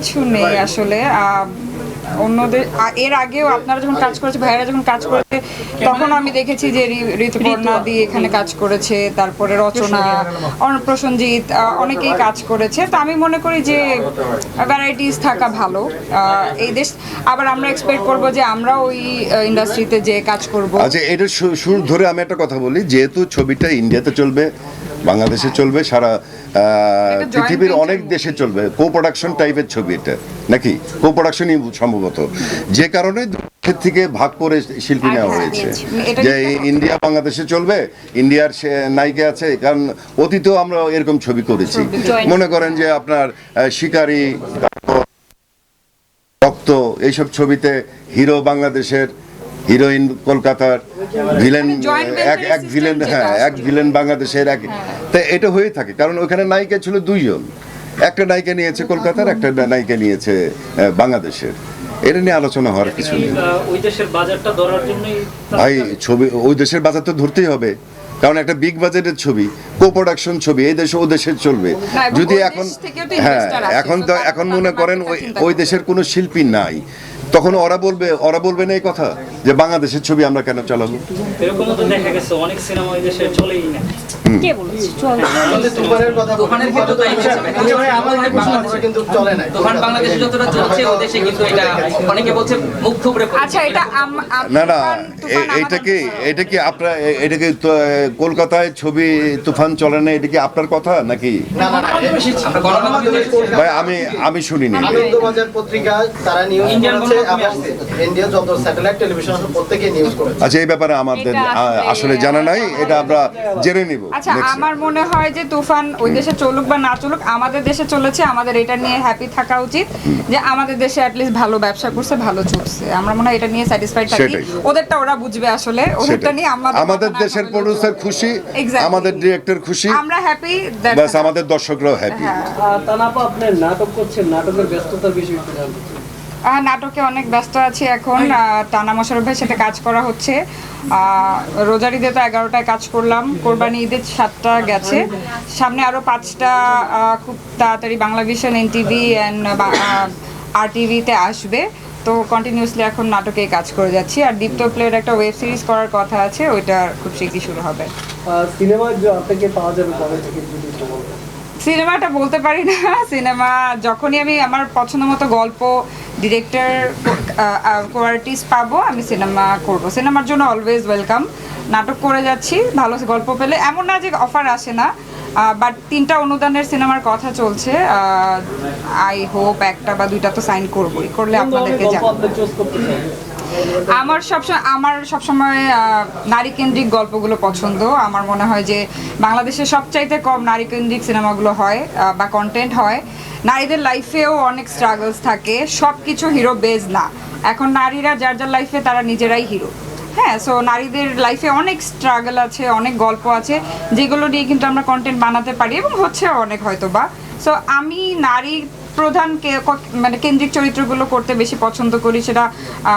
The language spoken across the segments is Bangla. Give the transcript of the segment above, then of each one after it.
কিছু নেই আসলে অন্যদের এর আগেও আপনারা যখন কাজ করেছে ভাইয়েরা যখন কাজ করেছে তখন আমি দেখেছি যে ঋতুপর্ণা দিয়ে এখানে কাজ করেছে তারপরে রচনা আহ, অনেকেই কাজ করেছে। তো আমি মনে করি যে ভ্যারাইটিস থাকা ভালো আহ, এই দেশ আবার আমরা এক্সপেক্ট করব যে আমরা ওই ইন্ডাস্ট্রিতে যে কাজ করব। আচ্ছা এটা শুরু ধরে আমি একটা কথা বলি যেহেতু ছবিটা ইন্ডিয়াতে চলবে বাংলাদেশে চলবে সারা পৃথিবীর অনেক দেশে চলবে কো প্রোডাকশন টাইপের ছবি এটা নাকি? কো প্রোডাকশনই সম্ভবত। যে কারণে থেকে ভাগ করে শিল্পী নেওয়া হ্যাঁ, হয়েছে। যে ইন্ডিয়া বাংলাদেশে চলবে ইন্ডিয়ার সে নায়িকা আছে কারণ অতীতেও আমরা এরকম ছবি করেছি। মনে করেন যে আপনার শিকারী রক্ত এইসব ছবিতে হিরো বাংলাদেশের হিরোইন কলকাতার ভিলেন মানে এক এক ভিলেন হ্যাঁ এক ভিলেন বাংলাদেশের এক তা এটা হয়ে থাকে কারণ ওখানে নায়িকা ছিল দুইজন। একটা নায়িকা নিয়েছে কলকাতার একটা নায়িকা নিয়েছে বাংলাদেশের। এটা নিয়ে আলোচনা হওয়ার কিছু নেই। আহ, ওই দেশের বাজারটা ধরার জন্যই ভাই ছবি ওই দেশের বাজার তো ধরতেই হবে। কারণ একটা বিগ বাজেটের ছবি কো প্রোডাকশন ছবি এই দেশে ও দেশের চলবে। যদি এখন দেশ হ্যাঁ এখন তো তো এখন মনে করেন ওই ওই দেশের কোনো শিল্পী নাই। তখন ওরা বলবে ওরা বলবে না এই কথা যে বাংলাদেশের ছবি আমরা কেন চালাবো? এরকমও তো দেখা গেছে অনেক সিনেমা ওই দেশে চলেই না। কে বলেছে? চল। তুফানের কথা তুফানের ক্ষেত্রে তাই হয়েছে ভাই। ভাই, আমার প্রশ্ন আছে, কিন্তু চলে নাই তুফান বাংলাদেশে যতটা চলছে ও দেশে কিন্তু এটা অনেকে বলছে মুখ থুবড়ে আচ্ছা এটা আম- আম- না এটা কি এটা কি আপনার এটা কি তো, কলকাতায় ছবি তুফান চলে না? এটা কি আপনার কথা নাকি। ভাই আমি আমি শুনিনি। আনন্দবাজার পত্রিকা তারা নিউজ আচ্ছা এই ব্যাপারে আমাদের আসলে- জানা নাই এটা আমরা জেনে নিব আচ্ছা আমার মনে হয় যে তুফান ওই দেশে চলুক বা না চলুক আমাদের দেশে চলেছে আমাদের এটা নিয়ে হ্যাপি থাকা উচিত যে আমাদের দেশে অ্যাটলিস্ট ভালো ব্যবসা করছে ভালো চলছে। আমরা মনে হয় এটা নিয়ে স্যাটিসফাইড থাকি। ওদেরটা ওরা বুঝবে আসলে ওদেরটা নিয়ে আমাদের আমাদের দেশের প্রডিউসার খুশি. আমাদের ডিরেক্টর খুশি। আমরা হ্যাপি ব্যাস আমাদের দর্শকরাও হ্যাপি হ্যাঁ। তানাপা আপনি নাটক করছেন নাটকের ব্যস্ততার বিষয় জানতে নাটকে অনেক ব্যস্ত আছি এখন। টানা মোশারফ ভাইয়ের সাথে কাজ করা হচ্ছে। রোজার ঈদে তো এগারোটায় কাজ করলাম। কোরবানি ঈদে সাতটা গেছে। সামনে আরও পাঁচটা খুব তাড়াতাড়ি Bangla vision N TV and R টিভিতে আসবে। তো কন্টিনিউসলি এখন নাটকে কাজ করে যাচ্ছি। আর দীপ্ত প্লের একটা ওয়েব সিরিজ করার কথা আছে ওইটা খুব শীঘ্রই শুরু হবে। সিনেমা আপনাকে পাওয়া যাবে কবে থেকে। সিনেমাটা বলতে পারি না। সিনেমা যখনই আমি আমার পছন্দ মতো গল্প ডিরেক্টর কোয়ালিটিস পাবো আমি সিনেমা করব। সিনেমার জন্য অলওয়েজ ওয়েলকাম নাটক করে যাচ্ছি ভালো গল্প পেলে। এমন না যে অফার আসে না বাট তিনটা অনুদানের সিনেমার কথা চলছে। আই হোপ একটা বা দুইটা তো সাইন করবোই। করলে আপনাদেরকে জানাব। আমার সবসময় আমার সবসময় নারী কেন্দ্রিক গল্পগুলো পছন্দ। আমার মনে হয় যে বাংলাদেশে সবচাইতে কম নারী কেন্দ্রিক সিনেমাগুলো হয় বা কন্টেন্ট হয়। নারীদের লাইফেও অনেক স্ট্রাগলস থাকে। সব কিছু হিরো বেজ না। এখন নারীরা যার যার লাইফে তারা নিজেরাই হিরো হ্যাঁ সো নারীদের লাইফে অনেক স্ট্রাগল আছে, অনেক গল্প আছে, যেগুলো নিয়ে কিন্তু আমরা কন্টেন্ট বানাতে পারি এবং হচ্ছে অনেক হয়তো বা সো আমি নারী প্রধান কে- মানে কেন্দ্রিক চরিত্রগুলো করতে বেশি পছন্দ করি সেটা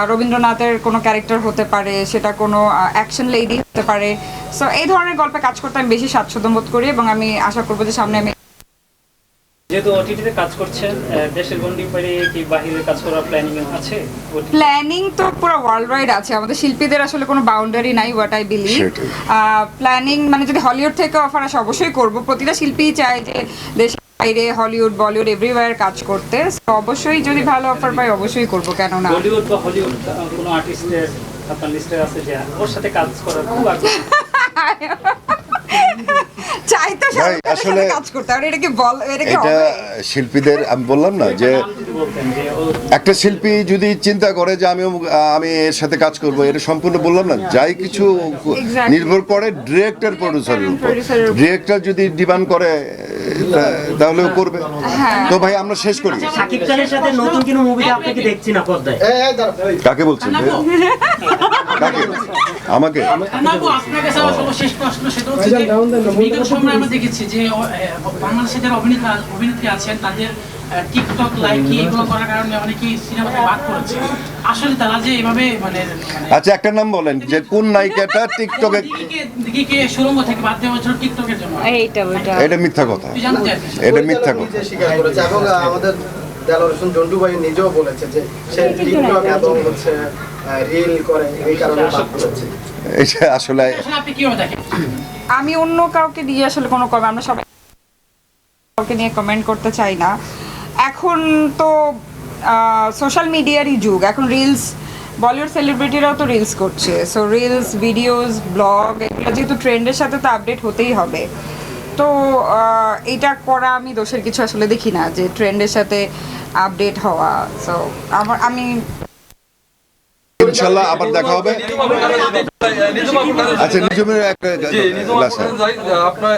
রবীন্দ্রনাথের কোনো ক্যারেক্টার হতে পারে সেটা কোনো অ্যাকশন লেডি হতে পারে। সো এই ধরনের গল্পে কাজ করতে আমি বেশি স্বাচ্ছন্দ্য বোধ করি এবং আমি আশা করব যে সামনে আমি যেহেতু ওটিটিতে কাজ করছেন দেশের গন্ডি পেরে কি বাহিরে কাজ করার প্ল্যানিং আছে? প্ল্যানিং তো পুরো ওয়ার্ল্ড ওয়াইড আছে আমাদের শিল্পীদের আসলে কোনো বাউন্ডারি নাই হোয়াট আই বিলিভ। প্ল্যানিং মানে যদি হলিউড থেকে অফার আসে অবশ্যই করব। প্রতিটা শিল্পীই চায় যে দেশের বাইরে হলিউড বলিউড এভরিওয়্যার কাজ করতে। অবশ্যই যদি ভালো অফার পাই অবশ্যই করব কেন না বলিউড বা হলিউড কোনো আর্টিস্টের আপনার লিস্টে আছে যে ওর সাথে কাজ করার খুব আগ্রহ। চাই তো আসলে- কাজ করতে আর এটা কি বল এটা কি এটা শিল্পীদের আমি বললাম না যে একটা শিল্পী যদি চিন্তা করে যে আমি আমি এর সাথে কাজ করব এটা সম্পূর্ণ বললাম না। যাই কিছু নির্ভর করে ডিরেক্টর প্রডিউসারের উপর উপর। ডিরেক্টর যদি ডিমান্ড করে তাহলেও করবে। হ্যাঁ। তো ভাই আমরা শেষ করি। সাকিব খানের সাথে নতুন কোনো মুভিতে আপনাকে দেখছি না পর্দায়। কাকে বলছেন? কাকে? আমাকে? আপনাকে আমার প্রশ্ন সেটা হচ্ছে যে বিগত সময়ে আমরা দেখেছি যে বাংলাদেশে যারা অভিনেতা অভিনেত্রী আছেন তাদের টিকটক লাইকি এগুলো করার কারণে অনেকেই সিনেমাতে বাদ করেছে আসলে তারা যে এভাবে মানে মানে আচ্ছা একটা নাম বলেন যে কোন নায়িকাটা টিকটকে সুরঙ্গ থেকে বাদ দেওয়া হয়েছিল টিকটকের জন্য। এইটা ওইটা। এটা মিথ্যা কথা। এটা মিথ্যা কথা। স্বীকার করেছে এবং আমাদের হোসেন জন্টু ভাই নিজেও বলেছে যে সে টিকটক এবং হচ্ছে রিল করে এই কারণে বাদ পড়েছে। এটা আসলে আসলে আপনি কীভাবে দেখেন? আমি অন্য কাউকে দিয়ে আসলে কোনো কমেন্ট আমরা সবাই কাউকে নিয়ে কমেন্ট করতে চাই না। এখন তো সোশ্যাল মিডিয়ারই যুগ। এখন রিলস বলিউড সেলিব্রিটিরাও তো রিলস করছে। সো রিলস ভিডিওস ব্লগ এগুলো যেহেতু ট্রেন্ডের সাথে তো আপডেট হতেই হবে। তো আহ, এটা করা আমি দোষের কিছু আসলে দেখি না যে ট্রেন্ডের সাথে আপডেট হওয়া। সো আমার আমি ইনশাল্লাহ আবার দেখা হবে। আচ্ছা নিজমের একটা আপনার